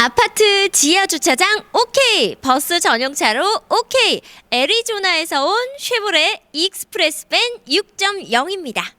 아파트 지하 주차장 오케이 버스 전용차로 오케이 애리조나에서 온 쉐보레 익스프레스 밴 6.0입니다.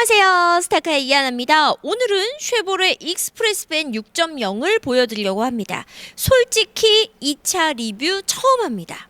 안녕하세요. 스타카의 이하나입니다. 오늘은 쉐보레 익스프레스밴 6.0을 보여드리려고 합니다. 솔직히 이차 리뷰 처음 합니다.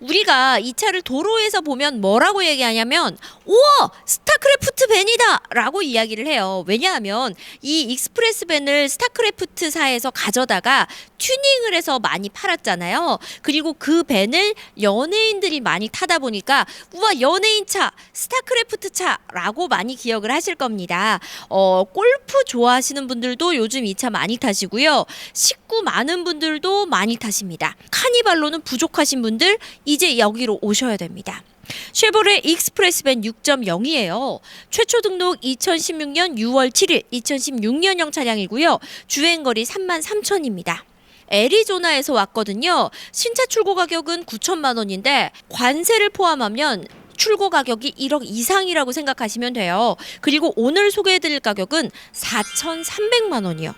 우리가 이 차를 도로에서 보면 뭐라고 얘기하냐면 우와 스타크래프트 밴이다! 라고 이야기를 해요. 왜냐하면 이 익스프레스 밴을 스타크래프트사에서 가져다가 튜닝을 해서 많이 팔았잖아요. 그리고 그 밴을 연예인들이 많이 타다 보니까 우와 연예인 차 스타크래프트 차라고 많이 기억을 하실 겁니다. 어 골프 좋아하시는 분들도 요즘 이 차 많이 타시고요. 식구 많은 분들도 많이 타십니다. 카니발로는 부족하신 분들 이제 여기로 오셔야 됩니다. 쉐보레 익스프레스밴 6.0이에요. 최초 등록 2016년 6월 7일 2016년형 차량이고요. 주행거리 3만 3천입니다. 애리조나에서 왔거든요. 신차 출고 가격은 9천만 원인데 관세를 포함하면 출고 가격이 1억 이상이라고 생각하시면 돼요. 그리고 오늘 소개해드릴 가격은 4,300만 원이요.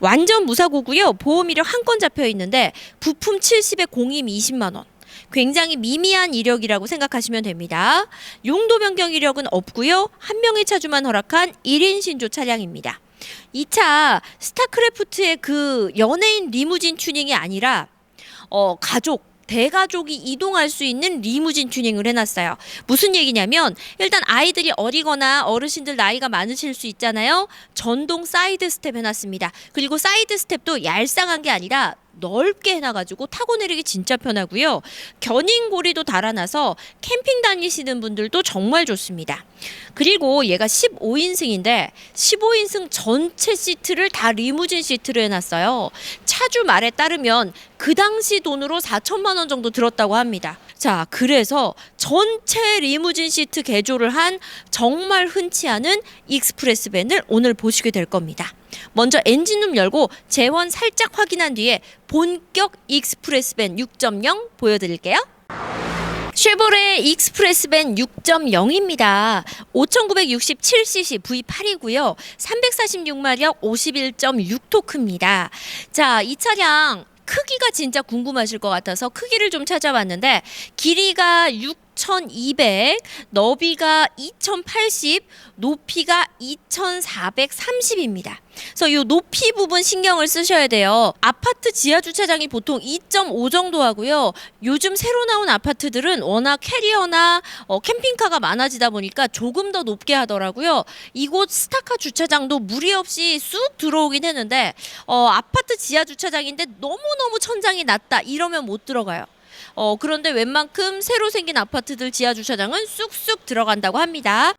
완전 무사고고요. 보험 이력 한 건 잡혀 있는데 부품 70에 공임 20만 원. 굉장히 미미한 이력이라고 생각하시면 됩니다. 용도 변경 이력은 없고요. 한 명의 차주만 허락한 1인 신조 차량입니다. 이 차 스타크래프트의 그 연예인 리무진 튜닝이 아니라 어 가족 대가족이 이동할 수 있는 리무진 튜닝을 해놨어요. 무슨 얘기냐면 일단 아이들이 어리거나 어르신들 나이가 많으실 수 있잖아요. 전동 사이드 스텝 해놨습니다. 그리고 사이드 스텝도 얄쌍한 게 아니라 넓게 해놔가지고 타고 내리기 진짜 편하고요. 견인 고리도 달아놔서 캠핑 다니시는 분들도 정말 좋습니다. 그리고 얘가 15인승인데 15인승 전체 시트를 다 리무진 시트로 해놨어요. 차주 말에 따르면 그 당시 돈으로 4천만 원 정도 들었다고 합니다. 자, 그래서 전체 리무진 시트 개조를 한 정말 흔치 않은 익스프레스 밴을 오늘 보시게 될 겁니다. 먼저 엔진 룸 열고 재원 살짝 확인한 뒤에 본격 익스프레스 밴 6.0 보여드릴게요. 쉐보레 익스프레스밴 6.0입니다. 5967cc V8이고요. 346마력 51.6토크입니다. 자, 이 차량 크기가 진짜 궁금하실 것 같아서 크기를 좀 찾아봤는데 길이가 6,200, 너비가 2,080, 높이가 2,430입니다. 그래서 이 높이 부분 신경을 쓰셔야 돼요. 아파트 지하 주차장이 보통 2.5 정도 하고요. 요즘 새로 나온 아파트들은 워낙 캐리어나 어, 캠핑카가 많아지다 보니까 조금 더 높게 하더라고요. 이곳 스타카 주차장도 무리 없이 쑥 들어오긴 했는데 어, 아파트 지하 주차장인데 너무너무 천장이 낮다 이러면 못 들어가요. 어, 그런데 웬만큼 새로 생긴 아파트들 지하 주차장은 쑥쑥 들어간다고 합니다.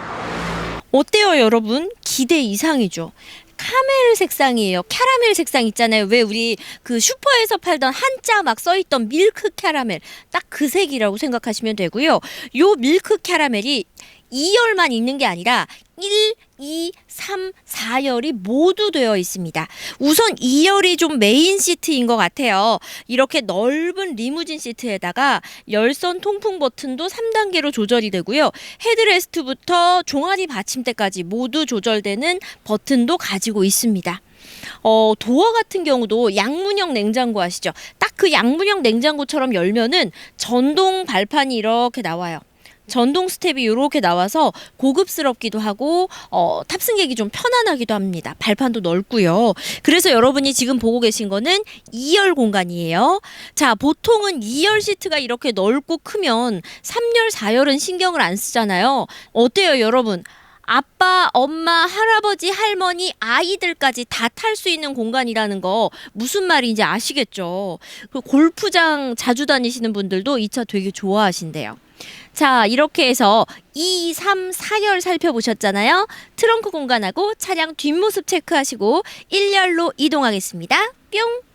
어때요, 여러분? 기대 이상이죠. 카멜 색상이에요. 캐러멜 색상 있잖아요. 왜 우리 그 슈퍼에서 팔던 한자 막 써있던 밀크 캐러멜 딱 그 색이라고 생각하시면 되고요. 요 밀크 캐러멜이 2열만 있는 게 아니라 1, 2, 3, 4열이 모두 되어 있습니다. 우선 2열이 좀 메인 시트인 것 같아요. 이렇게 넓은 리무진 시트에다가 열선 통풍 버튼도 3단계로 조절이 되고요. 헤드레스트부터 종아리 받침대까지 모두 조절되는 버튼도 가지고 있습니다. 어, 도어 같은 경우도 양문형 냉장고 아시죠? 딱 그 양문형 냉장고처럼 열면은 전동 발판이 이렇게 나와요. 전동 스텝이 이렇게 나와서 고급스럽기도 하고 어, 탑승객이 좀 편안하기도 합니다. 발판도 넓고요. 그래서 여러분이 지금 보고 계신 거는 2열 공간이에요. 자, 보통은 2열 시트가 이렇게 넓고 크면 3열, 4열은 신경을 안 쓰잖아요. 어때요, 여러분? 아빠, 엄마, 할아버지, 할머니, 아이들까지 다 탈 수 있는 공간이라는 거 무슨 말인지 아시겠죠? 그 골프장 자주 다니시는 분들도 이 차 되게 좋아하신대요. 자, 이렇게 해서 2, 3, 4열 살펴보셨잖아요. 트렁크 공간하고 차량 뒷모습 체크하시고 1열로 이동하겠습니다. 뿅!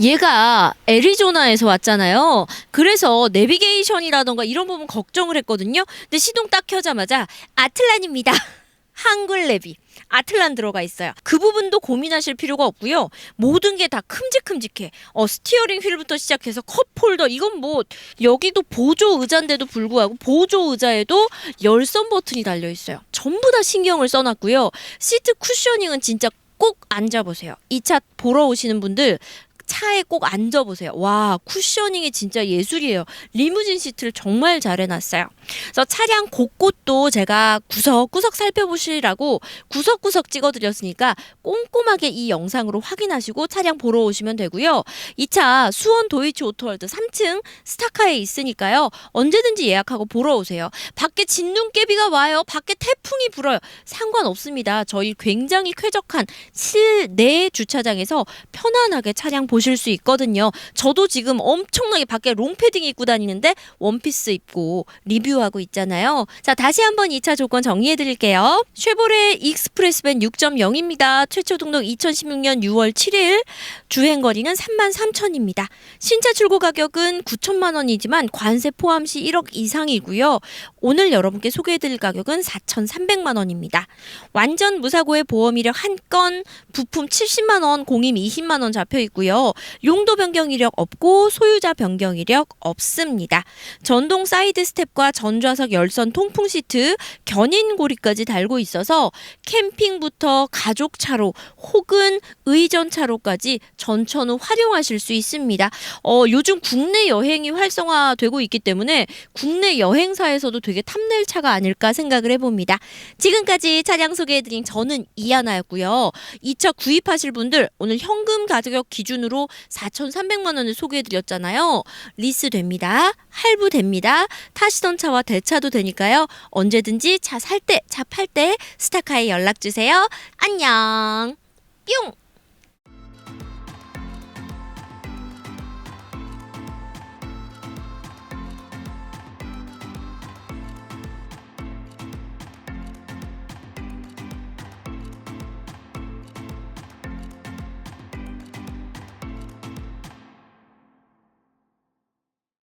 얘가 애리조나에서 왔잖아요. 그래서 내비게이션이라던가 이런 부분 걱정을 했거든요. 근데 시동 딱 켜자마자 아틀란입니다. 한글 내비. 아틀란 들어가 있어요. 그 부분도 고민하실 필요가 없고요. 모든 게 다 큼직큼직해. 어, 스티어링 휠부터 시작해서 컵홀더 이건 뭐 여기도 보조 의자인데도 불구하고 보조 의자에도 열선 버튼이 달려 있어요. 전부 다 신경을 써놨고요. 시트 쿠셔닝은 진짜 꼭 앉아보세요. 이 차 보러 오시는 분들 차에 꼭 앉아보세요. 와, 쿠셔닝이 진짜 예술이에요. 리무진 시트를 정말 잘 해놨어요. 그래서 차량 곳곳도 제가 구석구석 살펴보시라고 구석구석 찍어드렸으니까 꼼꼼하게 이 영상으로 확인하시고 차량 보러 오시면 되고요. 이 차 수원 도이치 오토월드 3층 스타카에 있으니까요. 언제든지 예약하고 보러 오세요. 밖에 진눈깨비가 와요. 밖에 태풍이 불어요. 상관없습니다. 저희 굉장히 쾌적한 실내 주차장에서 편안하게 차량 보실 수 있거든요. 저도 지금 엄청나게 밖에 롱패딩 입고 다니는데 원피스 입고 리뷰 하고 있잖아요. 자, 다시 한번 2차 조건 정리해 드릴게요. 쉐보레 익스프레스밴 6.0입니다. 최초 등록 2016년 6월 7일. 주행 거리는 3만 3천입니다. 신차 출고 가격은 9천만 원이지만 관세 포함 시 1억 이상이고요. 오늘 여러분께 소개해 드릴 가격은 4,300만 원입니다. 완전 무사고의 보험 이력 한 건, 부품 70만 원, 공임 20만 원 잡혀 있고요. 용도 변경 이력 없고 소유자 변경 이력 없습니다. 전동 사이드 스텝과 전 좌석 열선 통풍 시트, 견인 고리까지 달고 있어서 캠핑부터 가족 차로 혹은 의전 차로까지 전천후 활용하실 수 있습니다. 어, 요즘 국내 여행이 활성화되고 있기 때문에 국내 여행사에서도 되게 탐낼 차가 아닐까 생각을 해봅니다. 지금까지 차량 소개해드린 저는 이하나였고요. 이 차 구입하실 분들 오늘 현금 가격 기준으로 4,300만 원을 소개해드렸잖아요. 리스 됩니다. 할부 됩니다. 타시던 차와 대차도 되니까요. 언제든지 차 살 때, 차 팔 때 스타카에 연락 주세요. 안녕. 뿅!